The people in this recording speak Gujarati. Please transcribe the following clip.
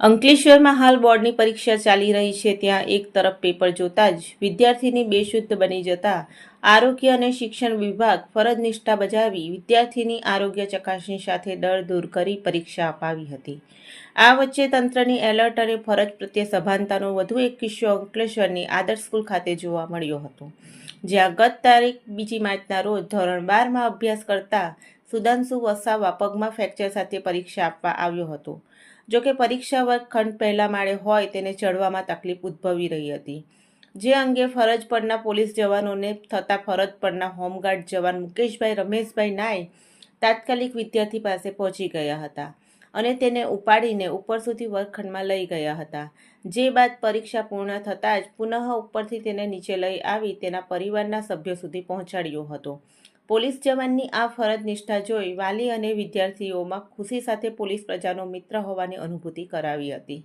અંકલેશ્વરમાં હાલ બોર્ડની પરીક્ષા ચાલી રહી છે. ત્યાં એક તરફ પેપર જોતા જ વિદ્યાર્થીની બેશુદ્ધ બની જતા આરોગ્ય અને શિક્ષણ વિભાગ ફરજ નિષ્ઠા બજાવી વિદ્યાર્થીની આરોગ્ય ચકાસણી સાથે ડર દૂર કરી પરીક્ષા અપાવી હતી. આ વચ્ચે તંત્રની એલર્ટ અને ફરજ પ્રત્યે સભાનતાનો વધુ એક કિસ્સો અંકલેશ્વરની આદર્શ સ્કૂલ ખાતે જોવા મળ્યો હતો, જ્યાં ગત તારીખ બીજી માર્ચના રોજ ધોરણ બારમાં અભ્યાસ કરતા સુધાંશુ વસાવા પગમાં ફ્રેક્ચર સાથે પરીક્ષા આપવા આવ્યો હતો. જોકે પરીક્ષા વર્ગખંડ પહેલા માળે હોય તેને ચડવામાં તકલીફ ઉદ્ભવી રહી હતી. જે અંગે ફરજ પરના પોલીસ જવાનોને થતા ફરજ પરના હોમગાર્ડ જવાન મુકેશભાઈ, રમેશભાઈ નાય તાત્કાલિક વિદ્યાર્થી પાસે પહોંચી ગયા હતા અને તેને ઉપાડીને ઉપર સુધી વર્ગખંડમાં લઈ ગયા હતા. જે બાદ પરીક્ષા પૂર્ણ થતાં જ પુનઃ ઉપરથી તેને નીચે લઈ આવી તેના પરિવારના સભ્યો સુધી પહોંચાડ્યો હતો. પોલીસ જવાનની આ ફરજ નિષ્ઠા જોઈ વાલી અને વિદ્યાર્થીઓમાં ખુશી સાથે પોલીસ પ્રજાનો મિત્ર હોવાની અનુભૂતિ કરાવી હતી.